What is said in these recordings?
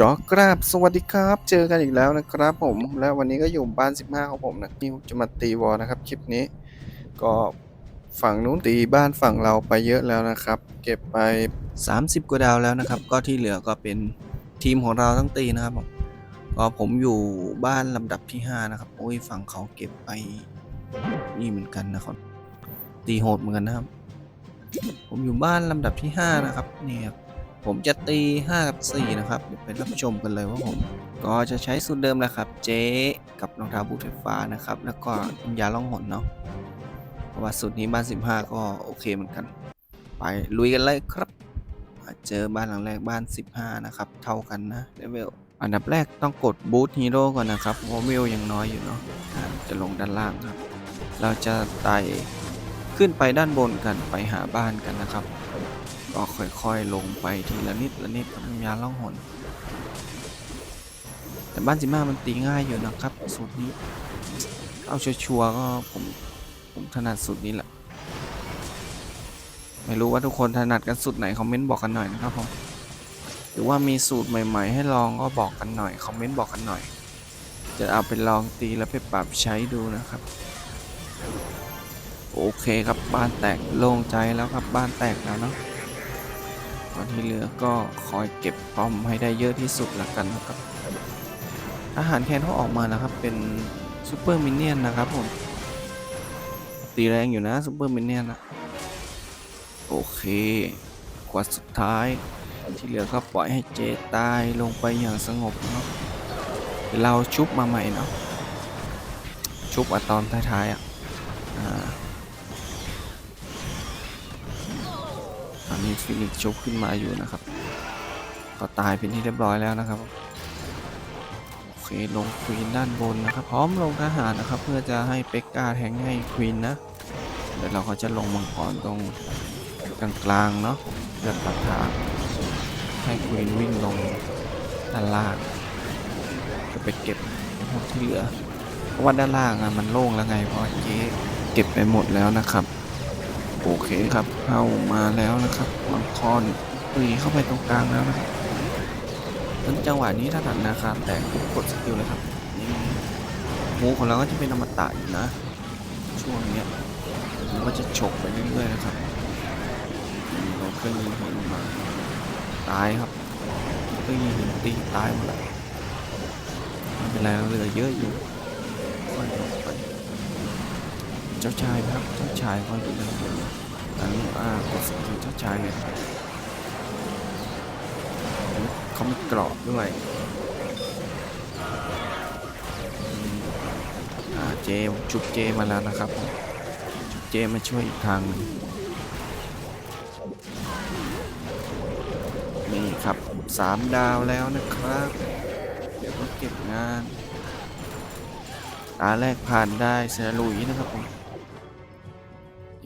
ก็กราบสวัสดีครับ เจอกันอีกแล้วนะครับผม และวันนี้ก็อยู่บ้าน 15 ของผมนะนี่จะมาตีวอลนะครับคลิปนี้ ก็ฝั่งนู้นตีบ้านฝั่งเราไปเยอะแล้วนะครับ เก็บไป 30 กว่าดาวแล้วนะครับ ก็ที่เหลือก็เป็นทีมของเราทั้งตีนะครับผมก็ผมอยู่บ้านลำดับที่ 5 นะครับโอ้ยฝั่งเขาเก็บไปนี่เหมือนกันนะครับ ตีโหดเหมือนกันนะครับ ผมอยู่บ้านลำดับที่ 5 นะครับนี่ครับ ผมจะตี5กับ4นะครับเดี๋ยวไปรับชมกันเลยว่าผม ก็จะใช้สูตรเดิมแหละครับ เจ๊กับรองเท้าบูทไฟฟ้านะครับ แล้วก็ยาล่องหนเนาะเพราะว่าสูตรนี้บ้าน 15 ก็โอเคเหมือนกัน ไปลุยกันเลยครับเจอบ้านหลังแรกบ้าน 15 นะครับ เท่ากันนะเลเวลอันดับแรกต้องกดบูทฮีโร่ก่อนนะครับเพราะเวลยังน้อยอยู่เนาะจะลงด้านล่างครับ เราจะไต่ขึ้นไปด้านบนกันไปหาบ้านกันนะครับ ก็ค่อยๆลงไปทีละนิดละนิดกับยาล่องหน แต่บ้านจิมามันตีง่ายอยู่นะครับ สูตรนี้ เอาชัวร์ก็ผมผมถนัดสูตรนี้แหละ ไม่รู้ว่าทุกคนถนัดกันสูตรไหนคอมเมนต์บอกกันหน่อยนะครับผมหรือว่ามีสูตรใหม่ ๆ ให้ลองก็บอกกันหน่อยคอมเมนต์บอกกันหน่อย จะเอาไปลองตีแล้วไปปรับใช้ดูนะครับโอเคครับบ้านแตกโล่งใจแล้วครับบ้านแตกแล้วเนาะ ตอนที่เหลือก็คอยเก็บป้อมให้ได้เยอะที่สุดละกันนะครับ อาหารแคนเขาออกมานะครับ เป็นซูเปอร์มินเนี่ยนนะครับผมตีแรงอยู่นะซูเปอร์มินเนี่ยนนะโอเคกวาดสุดท้าย ที่เหลือก็ปล่อยให้เจตายลงไปอย่างสงบเนาะเดี๋ยวเราชุบมาใหม่เนาะชุบอะตอนท้ายๆอะอ่า ตอนนี้ฟินิกซ์ชุบขึ้นมาอยู่นะครับ ก็ตายเป็นที่เรียบร้อยแล้วนะครับ โอเคลงควีนด้านบนนะครับ พร้อมลงทหารนะครับ เพื่อจะให้เป็กกาแทงให้ควีนนะ เดี๋ยวเราก็จะลงมังกรตรงกลางๆเนาะเดินตัดทางให้ควีนวิ่งลงด้านล่างจะไปเก็บพวกที่เหลือ เพราะว่าด้านล่างอะมันโล่งแล้วไงเพราะเจ๊เก็บไปหมดแล้วนะครับ โอเคครับเข้ามาแล้วนะครับมังกรตีเข้าไปตรงกลางแล้วนะครับทั้งจังหวะนี้ถ้าตัดนาคาแตกกดสกิลเลยครับหมูของเราก็จะเป็นอมตะอยู่นะ ช่วงเนี้ยมันก็จะฉกไปเรื่อยๆนะครับเราก็ยิงหัวลงมาตายครับก็ยิงหินตีตายหมดเลยไม่เป็นไรเราเหลือเยอะอยู่ เจ้าชายครับเจ้าชายเขาอยู่นะอันนี้อ่ากดสกิลเจ้าชายเลยครับอันนี้เขามีเกราะด้วยอ่าเจจุบเจมาแล้วนะครับจุบเจมาช่วยอีกทางนี่ครับสามดาวแล้วนะครับ เดี๋ยวก็เก็บงานตาแรกผ่านได้เซลุยนะครับผม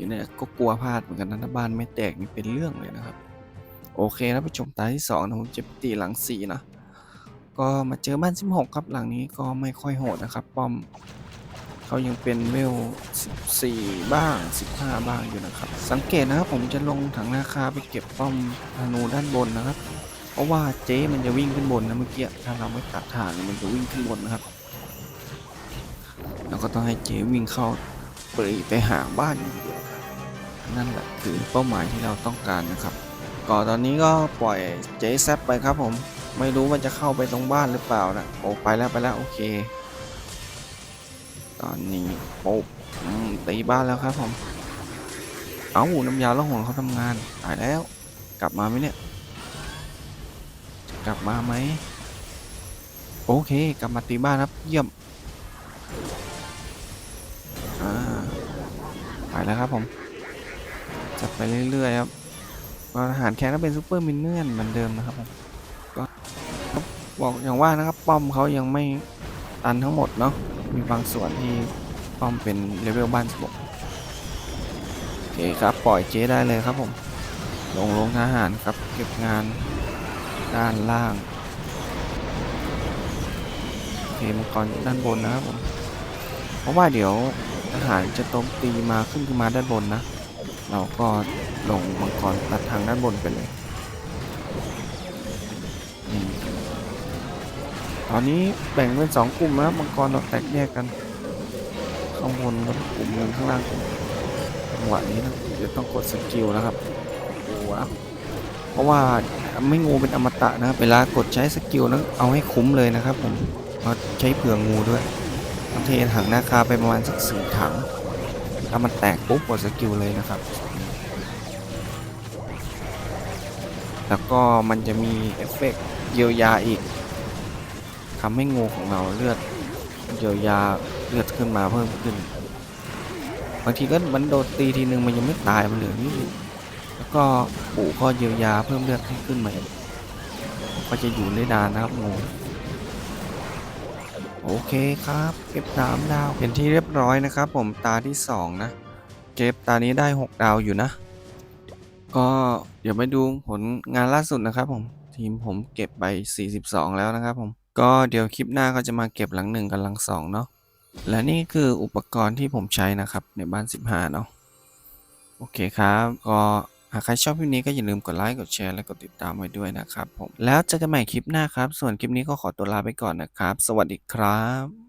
อยู่เนี่ยก็กลัวพลาดเหมือนกันนะถ้าบ้านไม่แตกนี่เป็นเรื่องเลยนะครับ โอเคนะผู้ชมตาที่2นะผมจะตีหลัง4นะก็มาเจอบ้าน 16 ครับหลังนี้ก็ไม่ค่อยโหดนะครับ ป้อมเขายังเป็นเวล 14 บ้าง 15 บ้างอยู่นะครับ สังเกตนะครับผมจะลงถังนาคาไปเก็บป้อมธนูด้านบนนะครับ เพราะว่าเจ๊มันจะวิ่งขึ้นบนนะเมื่อกี้ถ้าเราไม่ตัดฐานมันจะวิ่งขึ้นบนนะครับเราก็ต้องให้เจ๊วิ่งเข้าปรีไปหาบ้านอย่างเดียว นั่นแหละคือเป้าหมายที่เราต้องการนะครับก่อนตอนนี้ก็ปล่อยเจแซปไปครับผมไม่รู้ว่าจะเข้าไปตรงบ้านหรือเปล่านะโอ้ไปแล้วไปแล้วโอเค ตอนนี้โป๊บอืมตีบ้านแล้วครับผมเอาน้ำยาละหนเขาทำงานตายแล้ว กลับมาไหมเนี่ยจะกลับมาไหมโอเค กลับมาตีบ้านครับเยี่ยมอ่าไปแล้วครับผม จัดไปเรื่อยๆครับอาหารแคนก็เป็นซูเปอร์มินเนี่ยนเหมือนเดิมนะครับผมก็บอกอย่างว่านะครับป้อมเขายังไม่ตันทั้งหมดเนาะมีบางส่วนที่ป้อมเป็นเลเวลบ้านสบกโอเคครับปล่อยเจได้เลยครับผมลงลงทหารครับเก็บงานด้านล่างโอเคมังกรอยด้านบนนะครับผมเพราะว่าเดี๋ยวทหารจะโจมตีมาขึ้นขึ้นมาด้านบนนะ เราก็ลงมังกรตัดทางด้านบนไปเลยตอนนี้แบ่งเป็นสองกลุ่มนะมังกรเราแตกแยกกันข้างบนกับกลุ่มหนึ่งข้างล่างกลุ่มจังหวะนี้นะเดี๋ยวต้องกดสกิลแล้วครับโอ้โหเพราะว่าไม่งูเป็นอมตะนะครับเวลากดใช้สกิลนั้นเอาให้คุ้มเลยนะครับผมเราใช้เผื่องูด้วยต้องเทถังหน้าคาไปประมาณสักสี่ถัง ถ้ามันแตกปุ๊บกดสกิลเลยนะครับ แล้วก็มันจะมีเอฟเฟกต์เยียวยาอีกทำให้งูของเราเลือดเยียวยาเลือดขึ้นมาเพิ่มขึ้น บางทีก็มันโดนตีทีนึงมันยังไม่ตายมันเหลือนิดนึงแล้วก็ปู่ก็เยียวยาเพิ่มเลือดให้ขึ้นมากก็จะอยู่ได้นานนะครับงู โอเคครับ เก็บสามดาวเป็นที่เรียบร้อยนะครับ ผมตาที่สองนะ เก็บตานี้ได้หกดาวอยู่นะ ก็เดี๋ยวไปดูผลงานล่าสุดนะครับผมทีมผมเก็บไป 42 แล้วนะครับผมก็เดี๋ยวคลิปหน้าก็จะมาเก็บหลังหนึ่งกับหลังสองเนาะและนี่คืออุปกรณ์ที่ผมใช้นะครับในบ้าน 15 เนาะโอเคครับ ก็ หากใครชอบคลิปนี้ก็อย่าลืมกดไลค์ กดแชร์ และกดติดตามไว้ด้วยนะครับผม แล้วเจอกันใหม่คลิปหน้าครับ ส่วนคลิปนี้ก็ขอตัวลาไปก่อนนะครับ สวัสดีครับ